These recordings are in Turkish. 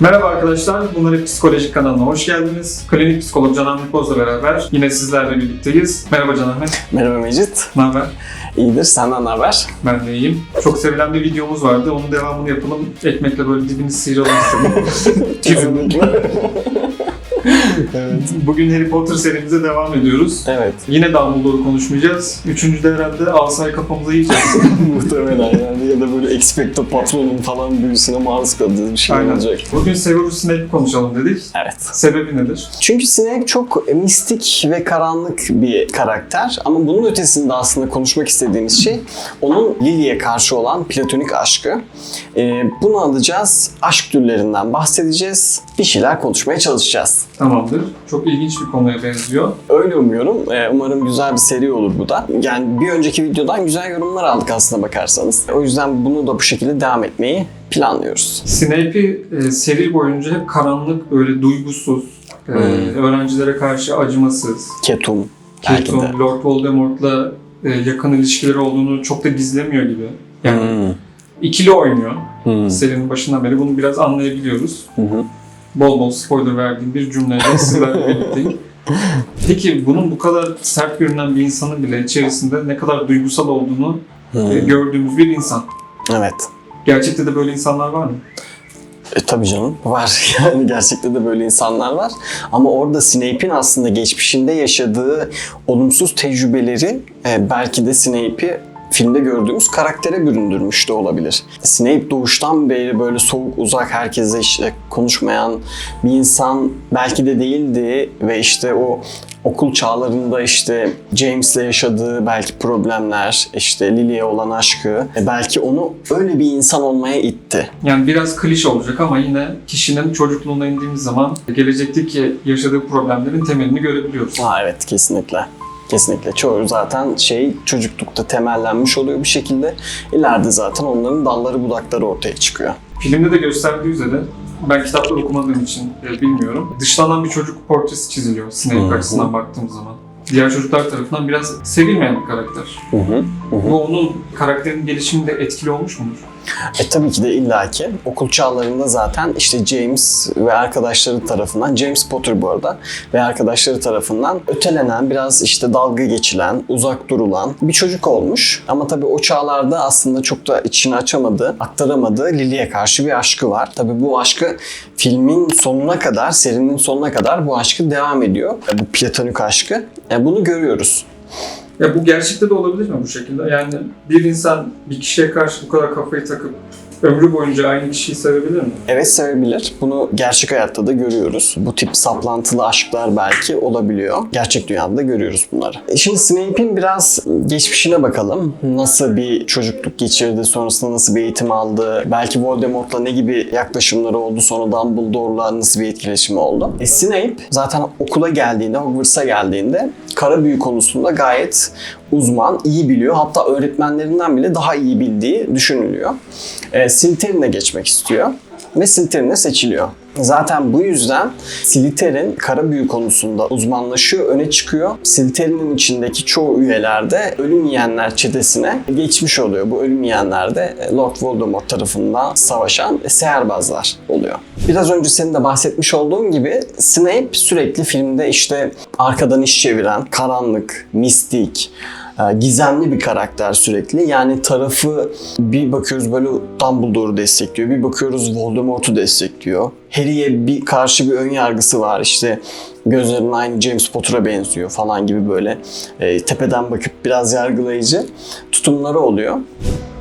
Merhaba arkadaşlar, Bunlar Hep Psikolojik kanalına hoş geldiniz. Klinik psikolog Can Ahmet Boz'la beraber yine sizlerle birlikteyiz. Merhaba Can Ahmet, Merhaba Mecit. ne haber? İyidir. Senden ne haber? Ben de iyiyim. Çok sevilen bir videomuz vardı, onun devamını yapalım. Ekmekle böyle dibini sıyıralım istedim. Kesinlikle. Evet. Bugün Harry Potter serimize devam ediyoruz. Evet. Yine Dumbledore'u konuşmayacağız. Üçüncüde herhalde asayı kafamıza yiyeceğiz. Muhtemelen yani ya da böyle Expecto Patronum falan büyüsüne maruz kaldığı bir şey Aynen. olacak. Bugün Severus Snape'i konuşalım dedik. Evet. Sebebi nedir? Çünkü Snape çok mistik ve karanlık bir karakter ama bunun ötesinde aslında konuşmak istediğimiz şey onun Lily'e karşı olan platonik aşkı. Ee, bunu alacağız, aşk türlerinden bahsedeceğiz, bir şeyler konuşmaya çalışacağız. Tamamdır. Çok ilginç bir konuya benziyor. Öyle umuyorum. Ee, umarım güzel bir seri olur bu da. Yani bir önceki videodan güzel yorumlar aldık aslında bakarsanız. O yüzden bunu da bu şekilde devam etmeyi planlıyoruz. Snape'i e, seri boyunca hep karanlık, böyle duygusuz, e, Hmm. öğrencilere karşı acımasız, Ketum. Ketum, Lord Voldemort'la e, yakın ilişkileri olduğunu çok da gizlemiyor gibi. Yani Hmm. ikili oynuyor Hmm. serinin başından beri. Bunu biraz anlayabiliyoruz. Hı hı. Bol bol spoiler verdiğim bir cümleyle sizlerle birlikteyim. Peki bunun bu kadar sert görünen bir insanın bile içerisinde ne kadar duygusal olduğunu Hmm. e, gördüğümüz bir insan. Evet. Gerçekte de böyle insanlar var mı? E, tabii canım var. Yani gerçekten de böyle insanlar var. Ama orada Snape'in aslında geçmişinde yaşadığı olumsuz tecrübeleri e, belki de Snape'i filmde gördüğümüz karaktere büründürmüş de olabilir. Snape doğuştan beri böyle soğuk, uzak, herkese işte konuşmayan bir insan belki de değildi ve işte o okul çağlarında işte James'le yaşadığı belki problemler, işte Lily'e olan aşkı e, belki onu öyle bir insan olmaya itti. Yani biraz klişe olacak ama yine kişinin çocukluğuna indiğimiz zaman gelecekteki yaşadığı problemlerin temelini görebiliyoruz. Ha evet kesinlikle. Kesinlikle. Çoğu zaten şey çocuklukta temellenmiş oluyor bir şekilde. İleride zaten onların dalları budakları ortaya çıkıyor. Filmde de gösterdiği üzere ben kitapları okumadığım için e, bilmiyorum. Dışlanan bir çocuk portresi çiziliyor Snape hı. açısından baktığımız zaman. Diğer çocuklar tarafından biraz sevilmeyen bir karakter. Hı hı. Bu onun karakterinin gelişiminde etkili olmuş mudur? E tabii ki de illaki okul çağlarında zaten işte James ve arkadaşları tarafından, James Potter bu arada ve arkadaşları tarafından ötelenen, biraz işte dalga geçilen, uzak durulan bir çocuk olmuş. Ama tabii o çağlarda aslında çok da içini açamadı, aktaramadığı Lily'e karşı bir aşkı var. Tabii bu aşkı filmin sonuna kadar, serinin sonuna kadar bu aşkı devam ediyor. E, Bu platonik aşkı. E, Bunu görüyoruz. Ya bu gerçekte de olabilir mi bu şekilde? Yani bir insan bir kişiye karşı bu kadar kafayı takıp ömrü boyunca aynı kişiyi sevebilir mi? Evet sevebilir. Bunu gerçek hayatta da görüyoruz. Bu tip saplantılı aşklar belki olabiliyor. Gerçek dünyada da görüyoruz bunları. E Şimdi Snape'in biraz geçmişine bakalım. Nasıl bir çocukluk geçirdi, sonrasında nasıl bir eğitim aldı, belki Voldemort'la ne gibi yaklaşımları oldu, sonra Dumbledore'la nasıl bir etkileşimi oldu. E Snape zaten okula geldiğinde, Hogwarts'a geldiğinde kara büyü konusunda gayet uzman, iyi biliyor. Hatta öğretmenlerinden bile daha iyi bildiği düşünülüyor. E, Slytherin'e geçmek istiyor ve Slytherin'e seçiliyor. Zaten bu yüzden Slytherin kara büyü konusunda uzmanlaşıyor, öne çıkıyor. Slytherin'in içindeki çoğu üyeler de ölüm yiyenler çetesine geçmiş oluyor. Bu ölüm yiyenler de Lord Voldemort tarafından savaşan seherbazlar oluyor. Biraz önce senin de bahsetmiş olduğun gibi Snape sürekli filmde işte arkadan iş çeviren, karanlık, mistik, e, gizemli bir karakter sürekli. Yani tarafı bir bakıyoruz böyle Dumbledore'u destekliyor, bir bakıyoruz Voldemort'u destekliyor. Harry'e bir karşı bir ön yargısı var işte gözlerin aynı James Potter'a benziyor falan gibi böyle e, tepeden bakıp biraz yargılayıcı tutumları oluyor.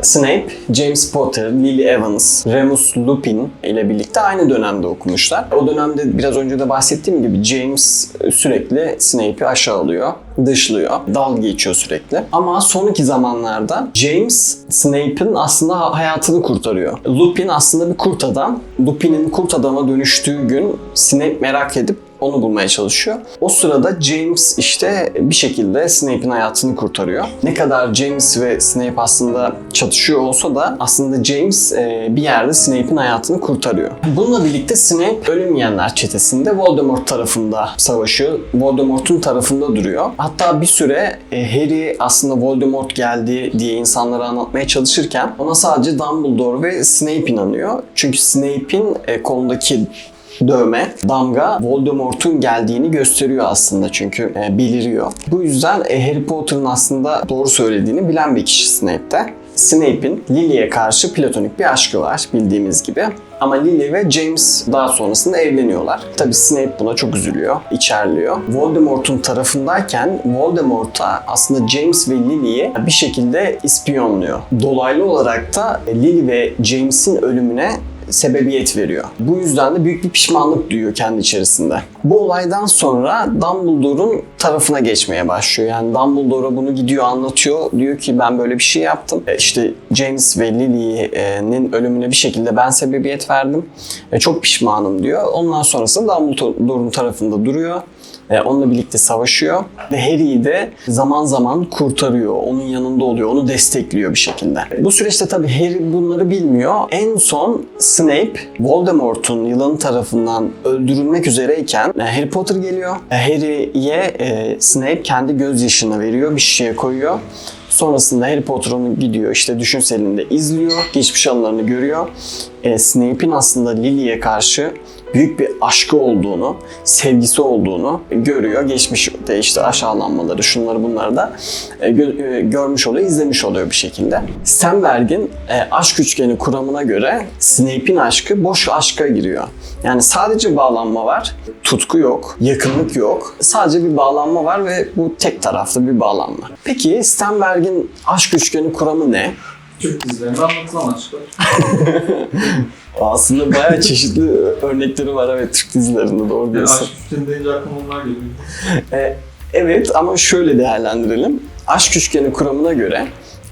Snape, James Potter, Lily Evans, Remus Lupin ile birlikte aynı dönemde okumuşlar. O dönemde biraz önce de bahsettiğim gibi James sürekli Snape'i aşağılıyor, dışlıyor, dalga geçiyor sürekli. Ama son iki zamanlarda James Snape'in aslında hayatını kurtarıyor. Lupin aslında bir kurt adam. Lupin'in kurt adama dönüştüğü gün Snape merak edip Onu bulmaya çalışıyor. O sırada James işte bir şekilde Snape'in hayatını kurtarıyor. Ne kadar James ve Snape aslında çatışıyor olsa da aslında James e, bir yerde Snape'in hayatını kurtarıyor. Bununla birlikte Snape Ölüm Yiyenler çetesinde Voldemort tarafında savaşıyor. Voldemort'un tarafında duruyor. Hatta bir süre e, Harry aslında Voldemort geldi diye insanlara anlatmaya çalışırken ona sadece Dumbledore ve Snape inanıyor. Çünkü Snape'in e, kolundaki dövme, damga Voldemort'un geldiğini gösteriyor aslında çünkü e, beliriyor. Bu yüzden e, Harry Potter'ın aslında doğru söylediğini bilen bir kişi Snape'te. Snape'in Lily'e karşı platonik bir aşkı var bildiğimiz gibi. Ama Lily ve James daha sonrasında evleniyorlar. Tabi Snape buna çok üzülüyor, içerliyor. Voldemort'un tarafındayken Voldemort'a aslında James ve Lily'yi bir şekilde ispiyonluyor. Dolaylı olarak da Lily ve James'in ölümüne sebebiyet veriyor. Bu yüzden de büyük bir pişmanlık duyuyor kendi içerisinde. Bu olaydan sonra Dumbledore'un tarafına geçmeye başlıyor. Yani Dumbledore'a bunu gidiyor anlatıyor. Diyor ki ben böyle bir şey yaptım. E, İşte James ve Lily'nin ölümüne bir şekilde ben sebebiyet verdim. E, Çok pişmanım diyor. Ondan sonrasında Dumbledore'un tarafında duruyor. E, Onunla birlikte savaşıyor ve Harry'i de zaman zaman kurtarıyor. Onun yanında oluyor, onu destekliyor bir şekilde. Bu süreçte tabii Harry bunları bilmiyor. En son Snape Voldemort'un yılanı tarafından öldürülmek üzereyken e, Harry Potter geliyor. E, Harry'ye e, Snape kendi gözyaşını veriyor, bir şişeye koyuyor. Sonrasında Harry Potter onu gidiyor işte düşünselinde izliyor, geçmiş anılarını görüyor. E, Snape'in aslında Lily'ye karşı büyük bir aşkı olduğunu, sevgisi olduğunu görüyor. Geçmişte işte aşağılanmaları, şunları bunları da e, e, görmüş oluyor, izlemiş oluyor bir şekilde. Stenberg'in e, aşk üçgeni kuramına göre Snape'in aşkı boş aşka giriyor. Yani sadece bağlanma var, tutku yok, yakınlık yok. Sadece bir bağlanma var ve bu tek taraflı bir bağlanma. Peki Stenberg'in aşk üçgeni kuramı ne? Türk dizilerinde anlatılan aşklar. Aslında bayağı çeşitli örnekleri var evet Türk dizilerinde doğru Yani diyorsun. aşk üçgeni deyince aklıma onlar geliyor. E, evet ama şöyle değerlendirelim. Aşk üçgeni kuramına göre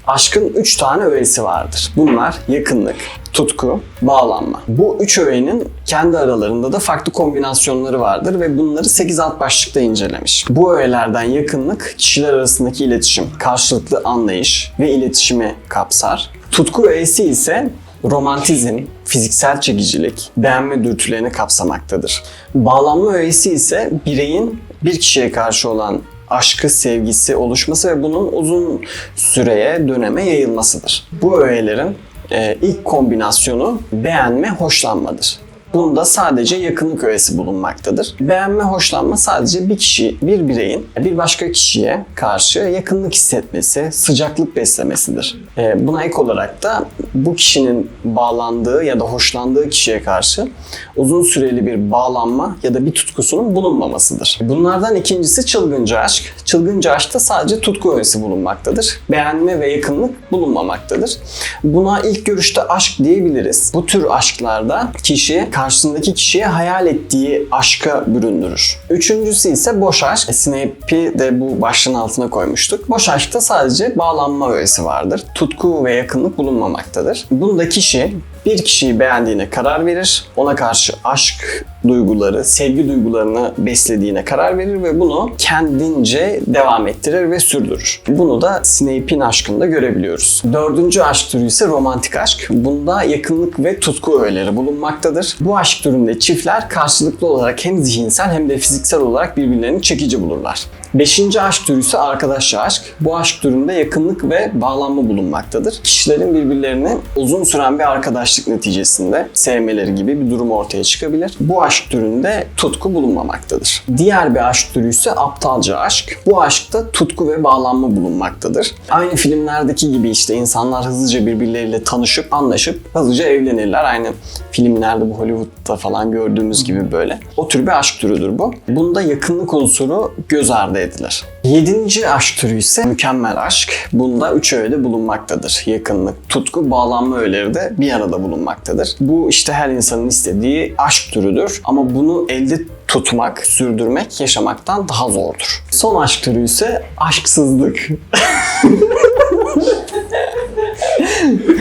aşkın üç tane öğesi vardır. Bunlar yakınlık, tutku, bağlanma. Bu üç öğenin kendi aralarında da farklı kombinasyonları vardır ve bunları 8 alt başlıkta incelemiş. Bu öğelerden yakınlık kişiler arasındaki iletişim, karşılıklı anlayış ve iletişimi kapsar. Tutku öğesi ise romantizm, fiziksel çekicilik, beğenme dürtülerini kapsamaktadır. Bağlanma öğesi ise bireyin bir kişiye karşı olan aşkı, sevgisi oluşması ve bunun uzun süreye, döneme yayılmasıdır. Bu öğelerin e, ilk kombinasyonu beğenme, hoşlanmadır. Bunda sadece yakınlık öğesi bulunmaktadır. Beğenme, hoşlanma sadece bir kişi, bir bireyin bir başka kişiye karşı yakınlık hissetmesi, sıcaklık beslemesidir. Ee, Buna ek olarak da bu kişinin bağlandığı ya da hoşlandığı kişiye karşı uzun süreli bir bağlanma ya da bir tutkusunun bulunmamasıdır. Bunlardan ikincisi çılgınca aşk. Çılgınca aşkta sadece tutku öğesi bulunmaktadır. Beğenme ve yakınlık bulunmamaktadır. Buna ilk görüşte aşk diyebiliriz. Bu tür aşklarda kişi karşısındaki kişiye hayal ettiği aşka büründürür. Üçüncüsü ise boş aşk. Snape'i de bu başlığın altına koymuştuk. Boş aşkta sadece bağlanma öğesi vardır. Tutku ve yakınlık bulunmamaktadır. Bunda kişi bir kişiyi beğendiğine karar verir. Ona karşı aşk duyguları, sevgi duygularını beslediğine karar verir ve bunu kendince devam ettirir ve sürdürür. Bunu da Snape'in aşkında görebiliyoruz. Dördüncü aşk türü ise romantik aşk. Bunda yakınlık ve tutku öğeleri bulunmaktadır. Bu aşk türünde çiftler karşılıklı olarak hem zihinsel hem de fiziksel olarak birbirlerini çekici bulurlar. Beşinci aşk türü ise arkadaşça aşk. Bu aşk türünde yakınlık ve bağlanma bulunmaktadır. Kişilerin birbirlerini uzun süren bir arkadaşlık neticesinde sevmeleri gibi bir durum ortaya çıkabilir. Bu aşk türünde tutku bulunmamaktadır. Diğer bir aşk türü ise aptalca aşk. Bu aşkta tutku ve bağlanma bulunmaktadır. Aynı filmlerdeki gibi işte insanlar hızlıca birbirleriyle tanışıp anlaşıp hızlıca evlenirler. Aynı filmlerde bu Hollywood'da falan gördüğümüz gibi böyle. O tür bir aşk türüdür bu. Bunda yakınlık unsuru göz ardı edilir. Yedinci aşk türü ise mükemmel aşk. Bunda üç öğede bulunmaktadır. Yakınlık, tutku, bağlanma öğeleri de bir arada bulunmaktadır. Bu işte her insanın istediği aşk türüdür. Ama bunu elde tutmak, sürdürmek yaşamaktan daha zordur. Son aşk türü ise aşksızlık.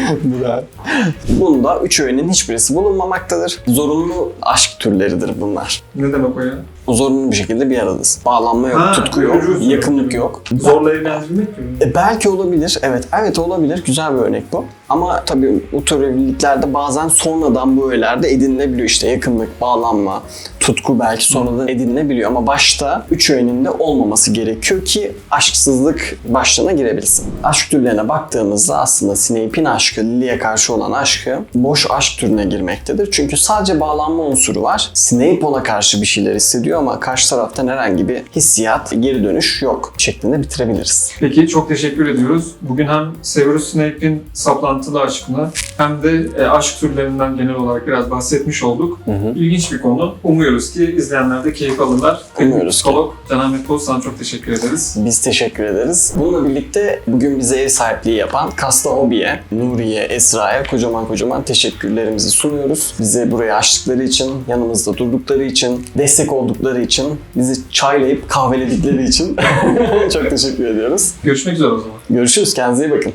Bunda üç öğenin hiçbirisi bulunmamaktadır. Zorunlu aşk türleridir bunlar. Ne demek o ya? Zorunlu bir şekilde bir aradasın. Bağlanma yok, Ha, tutku yok, görüyorsun. yakınlık yok. Zorla evlendirmek mi? E, belki olabilir. Evet, evet olabilir. Güzel bir örnek bu. Ama tabii bu tür evliliklerde bazen sonradan bu öğelerde edinilebiliyor. İşte yakınlık, bağlanma, tutku belki sonradan edinilebiliyor. Ama başta üç öğenin de olmaması gerekiyor ki aşksızlık başlığına girebilsin. Aşk türlerine baktığımızda aslında Snape'in aşkı, Lily'e karşı olan aşkı boş aşk türüne girmektedir. Çünkü sadece bağlanma unsuru var. Snape ona karşı bir şeyler hissediyor ama karşı taraftan herhangi bir hissiyat, geri dönüş yok şeklinde bitirebiliriz. Peki çok teşekkür ediyoruz. Bugün hem Severus Snape'in saplantılı aşkına hem de e, aşk türlerinden genel olarak biraz bahsetmiş olduk. Hı hı. İlginç bir konu. Umuyoruz ki izleyenler de keyif alırlar. Umuyoruz ki. Psikolog Can Ahmet çok teşekkür ederiz. Biz teşekkür ederiz. Bununla birlikte bugün bize ev sahipliği yapan Kasta Hobi'ye, Nuriye, Esra'ya kocaman kocaman teşekkürlerimizi sunuyoruz. Bizi buraya açtıkları için, yanımızda durdukları için, destek oldukları için, bizi çaylayıp kahveledikleri için çok teşekkür ediyoruz. Görüşmek üzere o zaman. Görüşürüz. Kendinize iyi bakın.